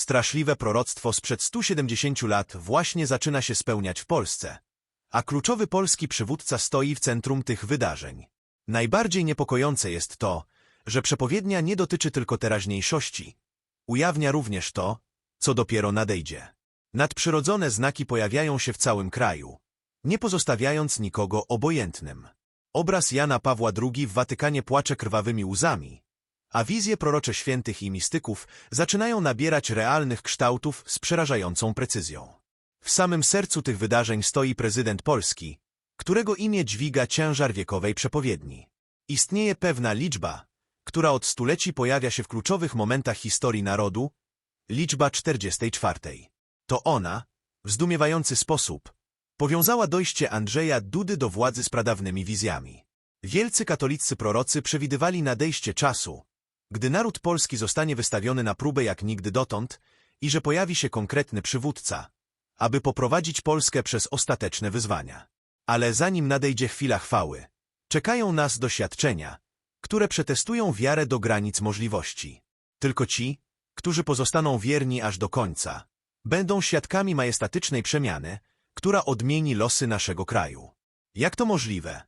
Straszliwe proroctwo sprzed 170 lat właśnie zaczyna się spełniać w Polsce, a kluczowy polski przywódca stoi w centrum tych wydarzeń. Najbardziej niepokojące jest to, że przepowiednia nie dotyczy tylko teraźniejszości. Ujawnia również to, co dopiero nadejdzie. Nadprzyrodzone znaki pojawiają się w całym kraju, nie pozostawiając nikogo obojętnym. Obraz Jana Pawła II w Watykanie płacze krwawymi łzami, a wizje prorocze świętych i mistyków zaczynają nabierać realnych kształtów z przerażającą precyzją. W samym sercu tych wydarzeń stoi prezydent Polski, którego imię dźwiga ciężar wiekowej przepowiedni. Istnieje pewna liczba, która od stuleci pojawia się w kluczowych momentach historii narodu, liczba 44. To ona, w zdumiewający sposób, powiązała dojście Andrzeja Dudy do władzy z pradawnymi wizjami. Wielcy katolicy prorocy przewidywali nadejście czasu, gdy naród polski zostanie wystawiony na próbę jak nigdy dotąd i że pojawi się konkretny przywódca, aby poprowadzić Polskę przez ostateczne wyzwania. Ale zanim nadejdzie chwila chwały, czekają nas doświadczenia, które przetestują wiarę do granic możliwości. Tylko ci, którzy pozostaną wierni aż do końca, będą świadkami majestatycznej przemiany, która odmieni losy naszego kraju. Jak to możliwe,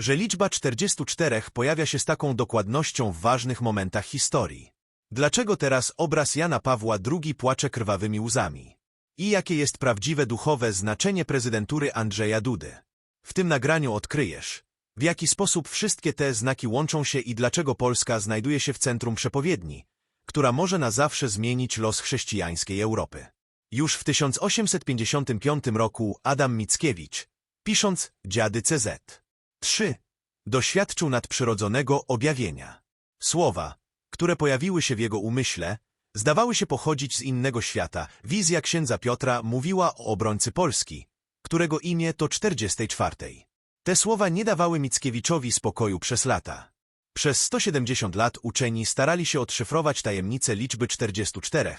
że liczba 44 pojawia się z taką dokładnością w ważnych momentach historii? Dlaczego teraz obraz Jana Pawła II płacze krwawymi łzami? I jakie jest prawdziwe duchowe znaczenie prezydentury Andrzeja Dudy? W tym nagraniu odkryjesz, w jaki sposób wszystkie te znaki łączą się i dlaczego Polska znajduje się w centrum przepowiedni, która może na zawsze zmienić los chrześcijańskiej Europy. Już w 1855 roku Adam Mickiewicz, pisząc Dziady CZ 3, doświadczył nadprzyrodzonego objawienia. Słowa, które pojawiły się w jego umyśle, zdawały się pochodzić z innego świata. Wizja księdza Piotra mówiła o obrońcy Polski, którego imię to 44. Te słowa nie dawały Mickiewiczowi spokoju przez lata. Przez 170 lat uczeni starali się odszyfrować tajemnicę liczby 44,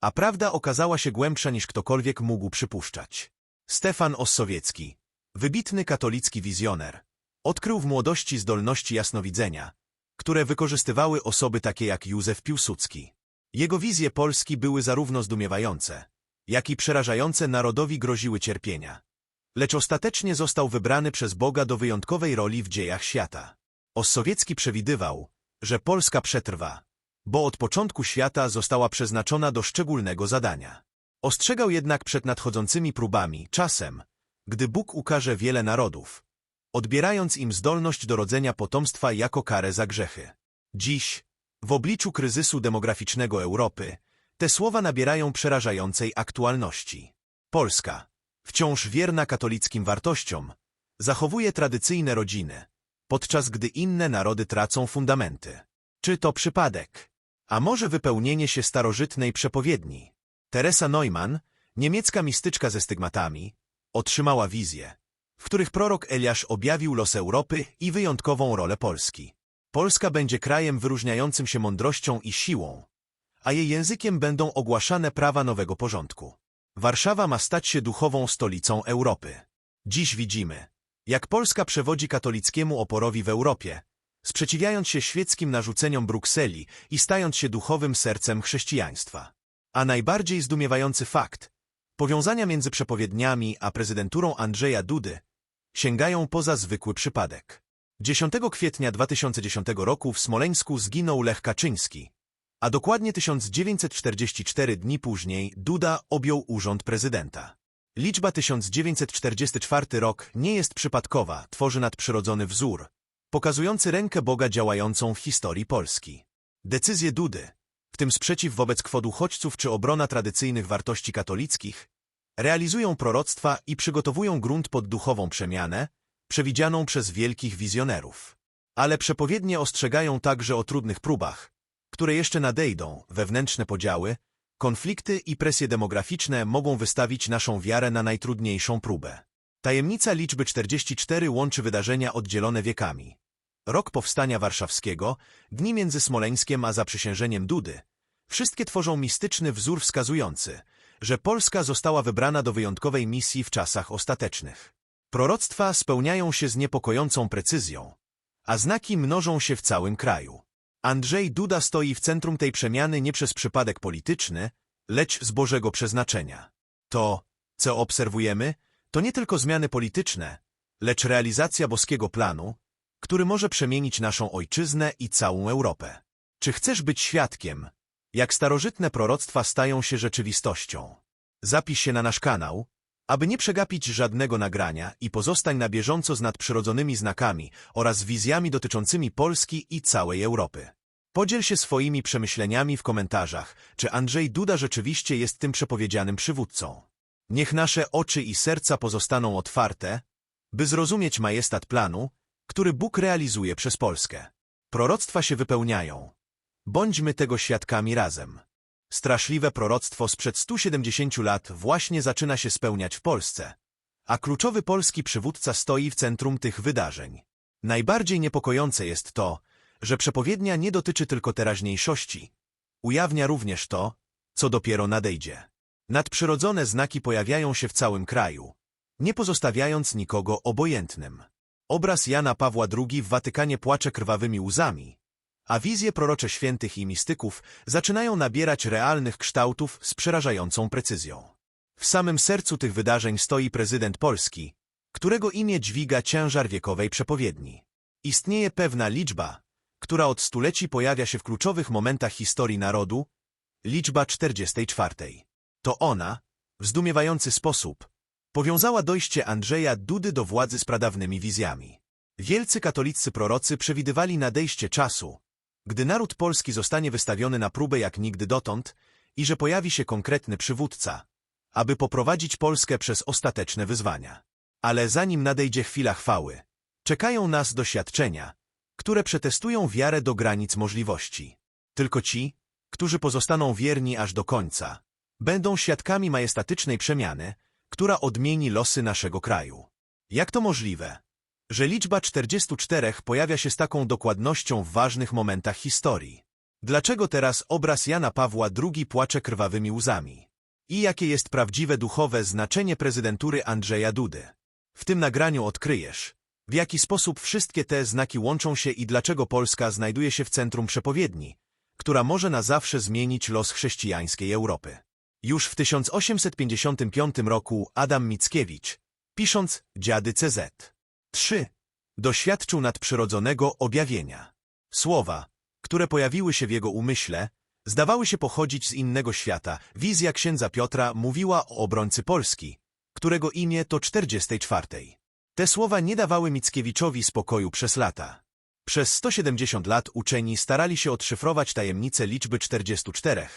a prawda okazała się głębsza niż ktokolwiek mógł przypuszczać. Stefan Ossowiecki, wybitny katolicki wizjoner, odkrył w młodości zdolności jasnowidzenia, które wykorzystywały osoby takie jak Józef Piłsudski. Jego wizje Polski były zarówno zdumiewające, jak i przerażające narodowi groziły cierpienia. Lecz ostatecznie został wybrany przez Boga do wyjątkowej roli w dziejach świata. Ossowiecki przewidywał, że Polska przetrwa, bo od początku świata została przeznaczona do szczególnego zadania. Ostrzegał jednak przed nadchodzącymi próbami, czasem, gdy Bóg ukaże wiele narodów, odbierając im zdolność do rodzenia potomstwa jako karę za grzechy. Dziś, w obliczu kryzysu demograficznego Europy, te słowa nabierają przerażającej aktualności. Polska, wciąż wierna katolickim wartościom, zachowuje tradycyjne rodziny, podczas gdy inne narody tracą fundamenty. Czy to przypadek? A może wypełnienie się starożytnej przepowiedni? Teresa Neumann, niemiecka mistyczka ze stygmatami, otrzymała wizję, w których prorok Eliasz objawił los Europy i wyjątkową rolę Polski. Polska będzie krajem wyróżniającym się mądrością i siłą, a jej językiem będą ogłaszane prawa nowego porządku. Warszawa ma stać się duchową stolicą Europy. Dziś widzimy, jak Polska przewodzi katolickiemu oporowi w Europie, sprzeciwiając się świeckim narzuceniom Brukseli i stając się duchowym sercem chrześcijaństwa. A najbardziej zdumiewający fakt, powiązania między przepowiedniami a prezydenturą Andrzeja Dudy sięgają poza zwykły przypadek. 10 kwietnia 2010 roku w Smoleńsku zginął Lech Kaczyński, a dokładnie 1944 dni później Duda objął urząd prezydenta. Liczba 1944 rok nie jest przypadkowa, tworzy nadprzyrodzony wzór, pokazujący rękę Boga działającą w historii Polski. Decyzje Dudy, w tym sprzeciw wobec kwot uchodźców czy obrona tradycyjnych wartości katolickich, realizują proroctwa i przygotowują grunt pod duchową przemianę, przewidzianą przez wielkich wizjonerów. Ale przepowiednie ostrzegają także o trudnych próbach, które jeszcze nadejdą, wewnętrzne podziały, konflikty i presje demograficzne mogą wystawić naszą wiarę na najtrudniejszą próbę. Tajemnica liczby 44 łączy wydarzenia oddzielone wiekami. Rok powstania warszawskiego, dni między Smoleńskiem a zaprzysiężeniem Dudy. Wszystkie tworzą mistyczny wzór wskazujący, że Polska została wybrana do wyjątkowej misji w czasach ostatecznych. Proroctwa spełniają się z niepokojącą precyzją, a znaki mnożą się w całym kraju. Andrzej Duda stoi w centrum tej przemiany nie przez przypadek polityczny, lecz z Bożego przeznaczenia. To, co obserwujemy, to nie tylko zmiany polityczne, lecz realizacja boskiego planu, który może przemienić naszą ojczyznę i całą Europę. Czy chcesz być świadkiem, jak starożytne proroctwa stają się rzeczywistością? Zapisz się na nasz kanał, aby nie przegapić żadnego nagrania i pozostań na bieżąco z nadprzyrodzonymi znakami oraz wizjami dotyczącymi Polski i całej Europy. Podziel się swoimi przemyśleniami w komentarzach, czy Andrzej Duda rzeczywiście jest tym przepowiedzianym przywódcą. Niech nasze oczy i serca pozostaną otwarte, by zrozumieć majestat planu, który Bóg realizuje przez Polskę. Proroctwa się wypełniają. Bądźmy tego świadkami razem. Straszliwe proroctwo sprzed 170 lat właśnie zaczyna się spełniać w Polsce, a kluczowy polski przywódca stoi w centrum tych wydarzeń. Najbardziej niepokojące jest to, że przepowiednia nie dotyczy tylko teraźniejszości. Ujawnia również to, co dopiero nadejdzie. Nadprzyrodzone znaki pojawiają się w całym kraju, nie pozostawiając nikogo obojętnym. Obraz Jana Pawła II w Watykanie płacze krwawymi łzami, a wizje prorocze świętych i mistyków zaczynają nabierać realnych kształtów z przerażającą precyzją. W samym sercu tych wydarzeń stoi prezydent Polski, którego imię dźwiga ciężar wiekowej przepowiedni. Istnieje pewna liczba, która od stuleci pojawia się w kluczowych momentach historii narodu, liczba 44. To ona, w zdumiewający sposób, powiązała dojście Andrzeja Dudy do władzy z pradawnymi wizjami. Wielcy katolicy prorocy przewidywali nadejście czasu, gdy naród polski zostanie wystawiony na próbę jak nigdy dotąd i że pojawi się konkretny przywódca, aby poprowadzić Polskę przez ostateczne wyzwania. Ale zanim nadejdzie chwila chwały, czekają nas doświadczenia, które przetestują wiarę do granic możliwości. Tylko ci, którzy pozostaną wierni aż do końca, będą świadkami majestatycznej przemiany, która odmieni losy naszego kraju. Jak to możliwe, że liczba 44 pojawia się z taką dokładnością w ważnych momentach historii? Dlaczego teraz obraz Jana Pawła II płacze krwawymi łzami? I jakie jest prawdziwe duchowe znaczenie prezydentury Andrzeja Dudy? W tym nagraniu odkryjesz, w jaki sposób wszystkie te znaki łączą się i dlaczego Polska znajduje się w centrum przepowiedni, która może na zawsze zmienić los chrześcijańskiej Europy. Już w 1855 roku Adam Mickiewicz, pisząc Dziady CZ 3, doświadczył nadprzyrodzonego objawienia. Słowa, które pojawiły się w jego umyśle, zdawały się pochodzić z innego świata. Wizja księdza Piotra mówiła o obrońcy Polski, którego imię to 44. Te słowa nie dawały Mickiewiczowi spokoju przez lata. Przez 170 lat uczeni starali się odszyfrować tajemnicę liczby 44,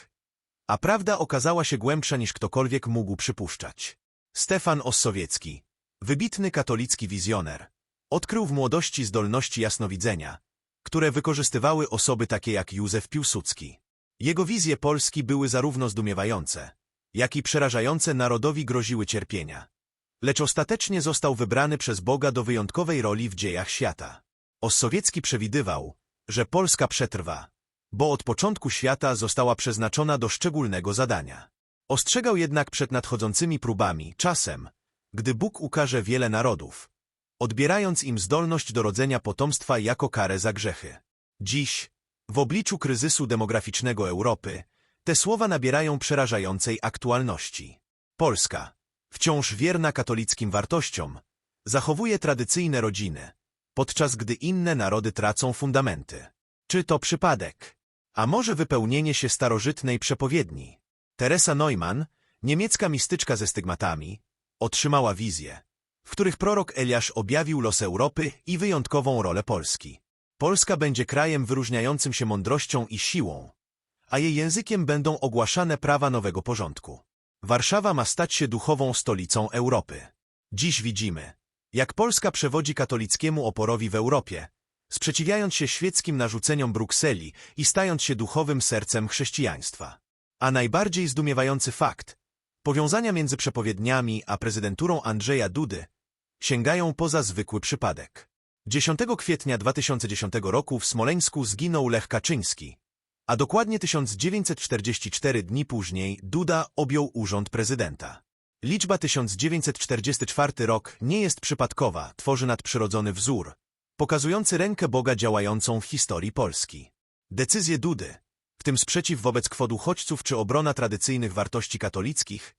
a prawda okazała się głębsza niż ktokolwiek mógł przypuszczać. Stefan Ossowiecki, wybitny katolicki wizjoner, odkrył w młodości zdolności jasnowidzenia, które wykorzystywały osoby takie jak Józef Piłsudski. Jego wizje Polski były zarówno zdumiewające, jak i przerażające narodowi groziły cierpienia. Lecz ostatecznie został wybrany przez Boga do wyjątkowej roli w dziejach świata. Ossowiecki przewidywał, że Polska przetrwa, bo od początku świata została przeznaczona do szczególnego zadania. Ostrzegał jednak przed nadchodzącymi próbami, czasem, gdy Bóg ukaże wiele narodów, odbierając im zdolność do rodzenia potomstwa jako karę za grzechy. Dziś, w obliczu kryzysu demograficznego Europy, te słowa nabierają przerażającej aktualności. Polska, wciąż wierna katolickim wartościom, zachowuje tradycyjne rodziny, podczas gdy inne narody tracą fundamenty. Czy to przypadek? A może wypełnienie się starożytnej przepowiedni? Teresa Neumann, niemiecka mistyczka ze stygmatami, otrzymała wizję, w których prorok Eliasz objawił los Europy i wyjątkową rolę Polski. Polska będzie krajem wyróżniającym się mądrością i siłą, a jej językiem będą ogłaszane prawa nowego porządku. Warszawa ma stać się duchową stolicą Europy. Dziś widzimy, jak Polska przewodzi katolickiemu oporowi w Europie, sprzeciwiając się świeckim narzuceniom Brukseli i stając się duchowym sercem chrześcijaństwa. A najbardziej zdumiewający fakt, powiązania między przepowiedniami a prezydenturą Andrzeja Dudy sięgają poza zwykły przypadek. 10 kwietnia 2010 roku w Smoleńsku zginął Lech Kaczyński, a dokładnie 1944 dni później Duda objął urząd prezydenta. Liczba 1944 rok nie jest przypadkowa, tworzy nadprzyrodzony wzór, pokazujący rękę Boga działającą w historii Polski. Decyzje Dudy, w tym sprzeciw wobec kwot uchodźców czy obrona tradycyjnych wartości katolickich,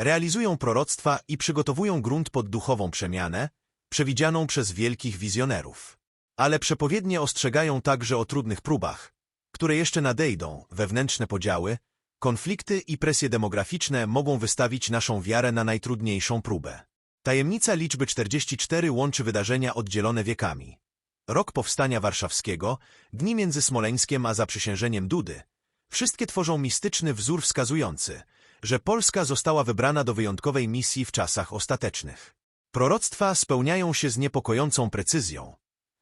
realizują proroctwa i przygotowują grunt pod duchową przemianę, przewidzianą przez wielkich wizjonerów. Ale przepowiednie ostrzegają także o trudnych próbach, które jeszcze nadejdą, wewnętrzne podziały, konflikty i presje demograficzne mogą wystawić naszą wiarę na najtrudniejszą próbę. Tajemnica liczby 44 łączy wydarzenia oddzielone wiekami. Rok Powstania Warszawskiego, dni między Smoleńskiem a zaprzysiężeniem Dudy, wszystkie tworzą mistyczny wzór wskazujący, że Polska została wybrana do wyjątkowej misji w czasach ostatecznych. Proroctwa spełniają się z niepokojącą precyzją,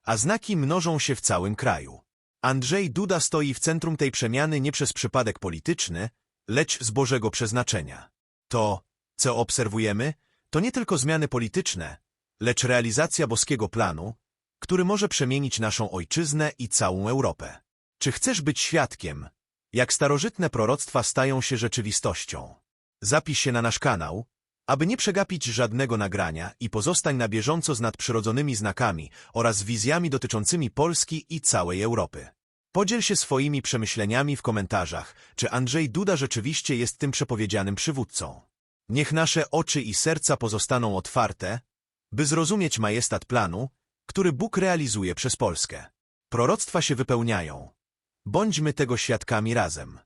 a znaki mnożą się w całym kraju. Andrzej Duda stoi w centrum tej przemiany nie przez przypadek polityczny, lecz z Bożego przeznaczenia. To, co obserwujemy, to nie tylko zmiany polityczne, lecz realizacja boskiego planu, który może przemienić naszą ojczyznę i całą Europę. Czy chcesz być świadkiem, jak starożytne proroctwa stają się rzeczywistością? Zapisz się na nasz kanał, aby nie przegapić żadnego nagrania i pozostań na bieżąco z nadprzyrodzonymi znakami oraz wizjami dotyczącymi Polski i całej Europy. Podziel się swoimi przemyśleniami w komentarzach, czy Andrzej Duda rzeczywiście jest tym przepowiedzianym przywódcą. Niech nasze oczy i serca pozostaną otwarte, by zrozumieć majestat planu, który Bóg realizuje przez Polskę. Proroctwa się wypełniają. Bądźmy tego świadkami razem.